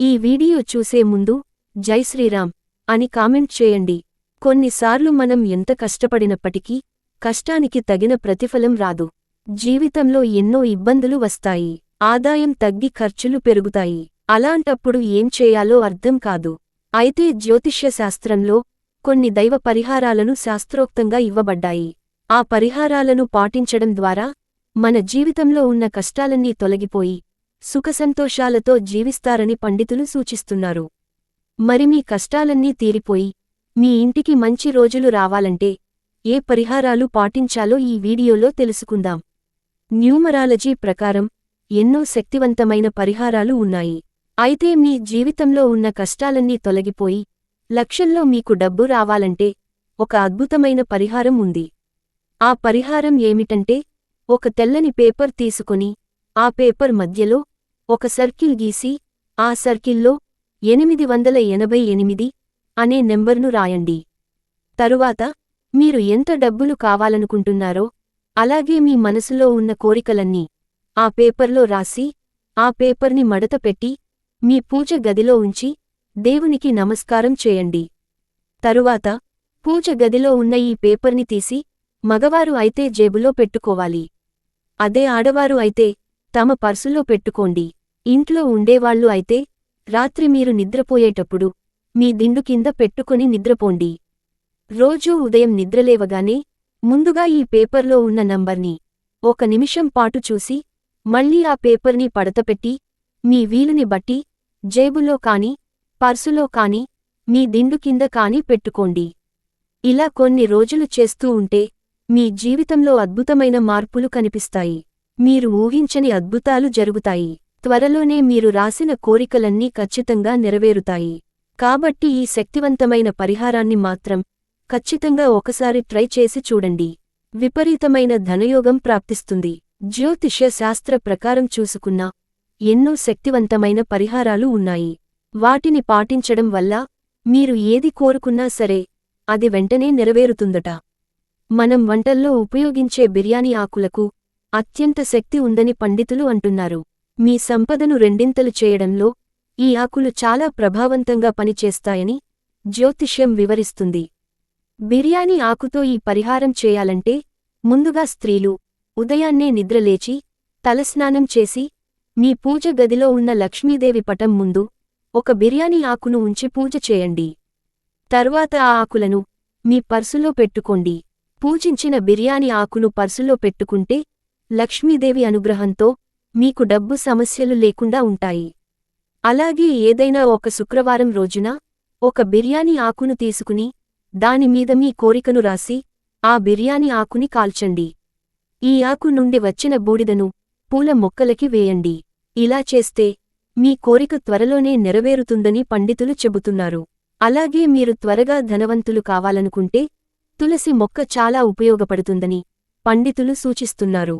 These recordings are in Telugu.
ఈ వీడియో చూసే ముందు జై శ్రీరామ్ అని కామెంట్ చేయండి. కొన్నిసార్లు మనం ఎంత కష్టపడినప్పటికీ కష్టానికి తగిన ప్రతిఫలం రాదు. జీవితంలో ఎన్నో ఇబ్బందులు వస్తాయి. ఆదాయం తగ్గి ఖర్చులు పెరుగుతాయి. అలాంటప్పుడు ఏం చేయాలో అర్థం కాదు. అయితే జ్యోతిష్య శాస్త్రంలో కొన్ని దైవ పరిహారాలను శాస్త్రోక్తంగా ఇవ్వబడ్డాయి. ఆ పరిహారాలను పాటించడం ద్వారా మన జీవితంలో ఉన్న కష్టాలన్నీ తొలగిపోయి సుఖసంతోషాలతో జీవిస్తారని పండితులు సూచిస్తున్నారు. మరి మీ కష్టాలన్నీ తీరిపోయి మీ ఇంటికి మంచి రోజులు రావాలంటే ఏ పరిహారాలు పాటించాలో ఈ వీడియోలో తెలుసుకుందాం. న్యూమరాలజీ ప్రకారం ఎన్నో శక్తివంతమైన పరిహారాలు ఉన్నాయి. అయితే మీ జీవితంలో ఉన్న కష్టాలన్నీ తొలగిపోయి లక్షల్లో మీకు డబ్బు రావాలంటే ఒక అద్భుతమైన పరిహారం ఉంది. ఆ పరిహారం ఏమిటంటే ఒక తెల్లని పేపర్ తీసుకుని ఆ పేపర్ మధ్యలో ఒక సర్కిల్ గీసి ఆ సర్కిల్లో ఎనిమిది వందల ఎనభై ఎనిమిది అనే నెంబర్ను రాయండి. తరువాత మీరు ఎంత డబ్బులు కావాలనుకుంటున్నారో అలాగే మీ మనసులో ఉన్న కోరికలన్నీ ఆ పేపర్లో రాసి ఆ పేపర్ని మడత పెట్టి మీ పూజ గదిలో ఉంచి దేవునికి నమస్కారం చేయండి. తరువాత పూజ గదిలో ఉన్న ఈ పేపర్ని తీసి మగవారు అయితే జేబులో పెట్టుకోవాలి. అదే ఆడవారు అయితే తమ పర్సులో పెట్టుకోండి. ఇంట్లో ఉండేవాళ్ళు అయితే రాత్రి మీరు నిద్రపోయేటప్పుడు మీ దిండు కింద పెట్టుకుని నిద్రపోండి. రోజూ ఉదయం నిద్రలేవగానే ముందుగా ఈ పేపర్లో ఉన్న నంబర్ని ఒక నిమిషం పాటు చూసి మళ్ళీ ఆ పేపర్ని పడతపెట్టి మీ వీలుని బట్టి జేబులో కాని పర్సులో కాని మీ దిండు కింద కాని పెట్టుకోండి. ఇలా కొన్ని రోజులు చేస్తూ ఉంటే మీ జీవితంలో అద్భుతమైన మార్పులు కనిపిస్తాయి. మీరు ఊహించని అద్భుతాలు జరుగుతాయి. త్వరలోనే మీరు రాసిన కోరికలన్నీ ఖచ్చితంగా నెరవేరుతాయి. కాబట్టి ఈ శక్తివంతమైన పరిహారాన్ని మాత్రం ఖచ్చితంగా ఒకసారి ట్రై చేసి చూడండి. విపరీతమైన ధనయోగం ప్రాప్తిస్తుంది. జ్యోతిష్య శాస్త్ర ప్రకారం చూసుకున్నా ఎన్నో శక్తివంతమైన పరిహారాలు ఉన్నాయి. వాటిని పాటించడం వల్ల మీరు ఏది కోరుకున్నా సరే అది వెంటనే నెరవేరుతుందట. మనం వంటల్లో ఉపయోగించే బిర్యానీ ఆకులకు అత్యంత శక్తి ఉందని పండితులు అంటున్నారు. మీ సంపదను రెండింతలు చేయడంలో ఈ ఆకులు చాలా ప్రభావంతంగా పనిచేస్తాయని జ్యోతిష్యం వివరిస్తుంది. బిర్యానీ ఆకుతో ఈ పరిహారం చేయాలంటే ముందుగా స్త్రీలు ఉదయాన్నే నిద్రలేచి తలస్నానం చేసి మీ పూజ గదిలో ఉన్న లక్ష్మీదేవి పటం ముందు ఒక బిర్యానీ ఆకును ఉంచి పూజ చేయండి. తర్వాత ఆ ఆకులను మీ పర్సులో పెట్టుకోండి. పూజించిన బిర్యానీ ఆకును పర్సులో పెట్టుకుంటే లక్ష్మీదేవి అనుగ్రహంతో మీకు డబ్బు సమస్యలు లేకుండా ఉంటాయి. అలాగే ఏదైనా ఒక శుక్రవారం రోజున ఒక బిర్యానీ ఆకును తీసుకుని దానిమీద మీ కోరికను రాసి ఆ బిర్యానీ ఆకుని కాల్చండి. ఈ ఆకు నుండి వచ్చిన బూడిదను పూల మొక్కలకి వేయండి. ఇలా చేస్తే మీ కోరిక త్వరలోనే నెరవేరుతుందని పండితులు చెబుతున్నారు. అలాగే మీరు త్వరగా ధనవంతులు కావాలనుకుంటే తులసి మొక్క చాలా ఉపయోగపడుతుందని పండితులు సూచిస్తున్నారు.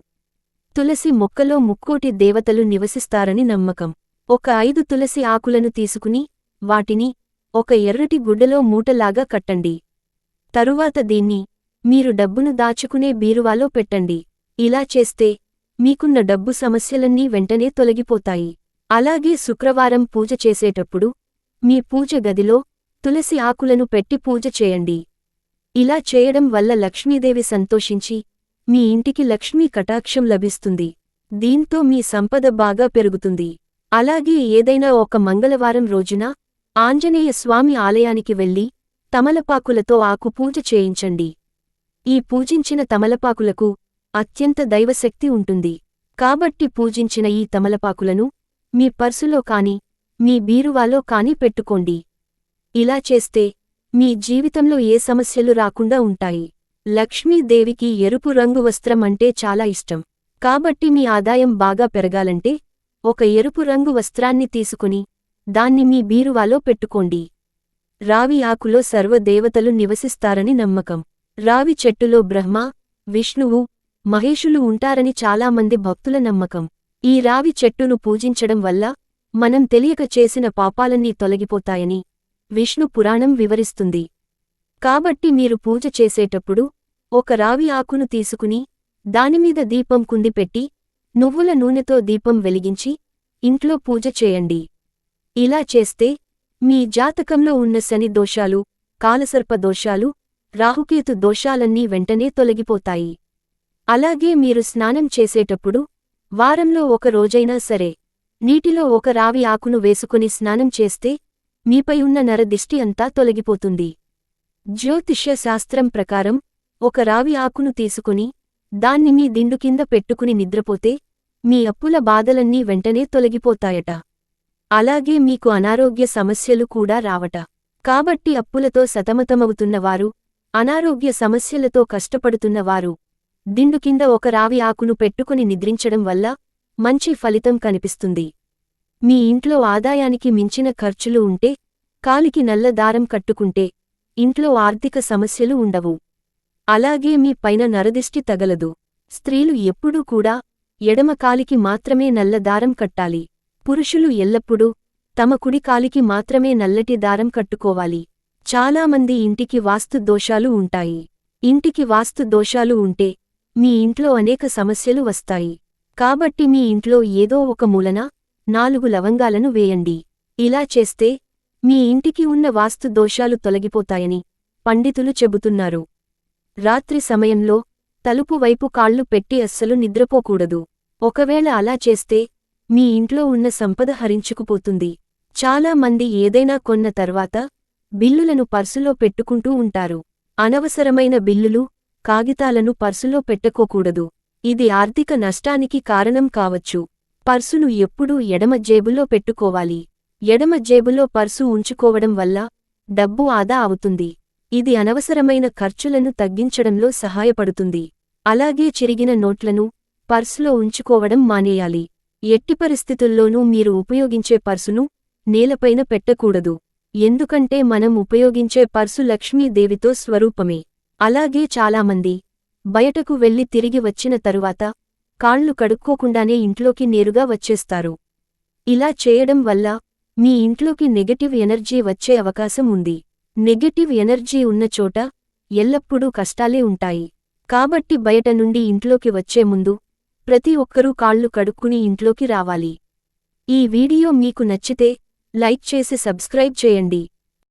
తులసి మొక్కలో ముక్కోటి దేవతలు నివసిస్తారని నమ్మకం. ఒక ఐదు తులసి ఆకులను తీసుకుని వాటిని ఒక ఎర్రటి గుడ్డలో మూటలాగా కట్టండి. తరువాత దీన్ని మీరు డబ్బును దాచుకునే బీరువాలో పెట్టండి. ఇలా చేస్తే మీకున్న డబ్బు సమస్యలన్నీ వెంటనే తొలగిపోతాయి. అలాగే శుక్రవారం పూజ చేసేటప్పుడు మీ పూజ గదిలో తులసి ఆకులను పెట్టి పూజ చేయండి. ఇలా చేయడం వల్ల లక్ష్మీదేవి సంతోషించి మీ ఇంటికి లక్ష్మీ కటాక్షం లభిస్తుంది. దీంతో మీ సంపద బాగా పెరుగుతుంది. అలాగే ఏదైనా ఒక మంగళవారం రోజున ఆంజనేయ స్వామి ఆలయానికి వెళ్ళి తమలపాకులతో ఆకు పూజ చేయించండి. ఈ పూజించిన తమలపాకులకు అత్యంత దైవశక్తి ఉంటుంది. కాబట్టి పూజించిన ఈ తమలపాకులను మీ పర్సులో కాని మీ బీరువాలో కాని పెట్టుకోండి. ఇలా చేస్తే మీ జీవితంలో ఏ సమస్యలు రాకుండా ఉంటాయి. లక్ష్మీదేవికి ఎరుపు రంగు వస్త్రం అంటే చాలా ఇష్టం. కాబట్టి మీ ఆదాయం బాగా పెరగాలంటే ఒక ఎరుపు రంగు వస్త్రాన్ని తీసుకుని దాన్ని మీ బీరువాలో పెట్టుకోండి. రావి ఆకులో సర్వదేవతలు నివసిస్తారని నమ్మకం. రావి చెట్టులో బ్రహ్మ విష్ణువు మహేషులు ఉంటారని చాలామంది భక్తుల నమ్మకం. ఈ రావి చెట్టును పూజించడం వల్ల మనం తెలియక చేసిన పాపాలన్నీ తొలగిపోతాయని విష్ణు పురాణం వివరిస్తుంది. కాబట్టి మీరు పూజ చేసేటప్పుడు ఒక రావి ఆకును తీసుకుని దానిమీద దీపం కుందిపెట్టి నువ్వుల నూనెతో దీపం వెలిగించి ఇంట్లో పూజ చేయండి. ఇలా చేస్తే మీ జాతకంలో ఉన్న శని దోషాలు కాలసర్ప దోషాలు రాహుకేతు దోషాలన్నీ వెంటనే తొలగిపోతాయి. అలాగే మీరు స్నానం చేసేటప్పుడు వారంలో ఒక రోజైనా సరే నీటిలో ఒక రావి ఆకును వేసుకుని స్నానం చేస్తే మీపై ఉన్న నరదిష్టి అంతా తొలగిపోతుంది. జ్యోతిష్య శాస్త్రం ప్రకారం ఒక రావి ఆకును తీసుకుని దాన్ని మీ దిండు కింద పెట్టుకుని నిద్రపోతే మీ అప్పుల బాధలన్నీ వెంటనే తొలగిపోతాయట. అలాగే మీకు అనారోగ్య సమస్యలు కూడా రావట. కాబట్టి అప్పులతో సతమతమవుతున్నవారు అనారోగ్య సమస్యలతో కష్టపడుతున్నవారు దిండు కింద ఒక రావి ఆకును పెట్టుకుని నిద్రించడం వల్ల మంచి ఫలితం కనిపిస్తుంది. మీ ఇంట్లో ఆదాయానికి మించిన ఖర్చులు ఉంటే కాలికి నల్ల దారం కట్టుకుంటే ఇంట్లో ఆర్థిక సమస్యలు ఉండవు. అలాగే మీ పైన నరదిష్టి తగలదు. స్త్రీలు ఎప్పుడూ కూడా ఎడమ కాలికి మాత్రమే నల్ల దారం కట్టాలి. పురుషులు ఎల్లప్పుడూ తమ కుడి కాలికి మాత్రమే నల్లటి దారం కట్టుకోవాలి. చాలామంది ఇంటికి వాస్తు దోషాలు ఉంటాయి. ఇంటికి వాస్తు దోషాలు ఉంటే మీ ఇంట్లో అనేక సమస్యలు వస్తాయి. కాబట్టి మీ ఇంట్లో ఏదో ఒక మూలన నాలుగు లవంగాలను వేయండి. ఇలా చేస్తే మీ ఇంటికి ఉన్న వాస్తు దోషాలు తొలగిపోతాయని పండితులు చెబుతున్నారు. రాత్రి సమయంలో తలుపు వైపు కాళ్ళు పెట్టి అస్సలు నిద్రపోకూడదు. ఒకవేళ అలా చేస్తే మీ ఇంట్లో ఉన్న సంపద హరించుకుపోతుంది. చాలా మంది ఏదైనా కొన్న తర్వాత బిల్లులను పర్సులో పెట్టుకుంటూ ఉంటారు. అనవసరమైన బిల్లులు కాగితాలను పర్సులో పెట్టకోకూడదు. ఇది ఆర్థిక నష్టానికి కారణం కావచ్చు. పర్సును ఎప్పుడూ ఎడమ జేబులో పెట్టుకోవాలి. ఎడమ జేబులో పర్సు ఉంచుకోవడం వల్ల డబ్బు ఆదా అవుతుంది. ఇది అనవసరమైన ఖర్చులను తగ్గించడంలో సహాయపడుతుంది. అలాగే చిరిగిన నోట్లను పర్సులో ఉంచుకోవడం మానేయాలి. ఎట్టి పరిస్థితుల్లోనూ మీరు ఉపయోగించే పర్సును నేలపైన పెట్టకూడదు. ఎందుకంటే మనం ఉపయోగించే పర్సు లక్ష్మీదేవితో స్వరూపమే. అలాగే చాలామంది బయటకు వెళ్ళి తిరిగి వచ్చిన తరువాత కాళ్ళు కడుక్కోకుండానే ఇంట్లోకి నేరుగా వచ్చేస్తారు. ఇలా చేయడం వల్ల మీ ఇంట్లోకి నెగటివ్ ఎనర్జీ వచ్చే అవకాశం ఉంది. నెగటివ్ ఎనర్జీ ఉన్న చోట ఎల్లప్పుడూ కష్టాలే ఉంటాయి. కాబట్టి బయట నుండి ఇంట్లోకి వచ్చే ముందు ప్రతి ఒక్కరూ కాళ్ళు కడుక్కుని ఇంట్లోకి రావాలి. ఈ వీడియో మీకు నచ్చితే లైక్ చేసి సబ్స్క్రైబ్ చేయండి.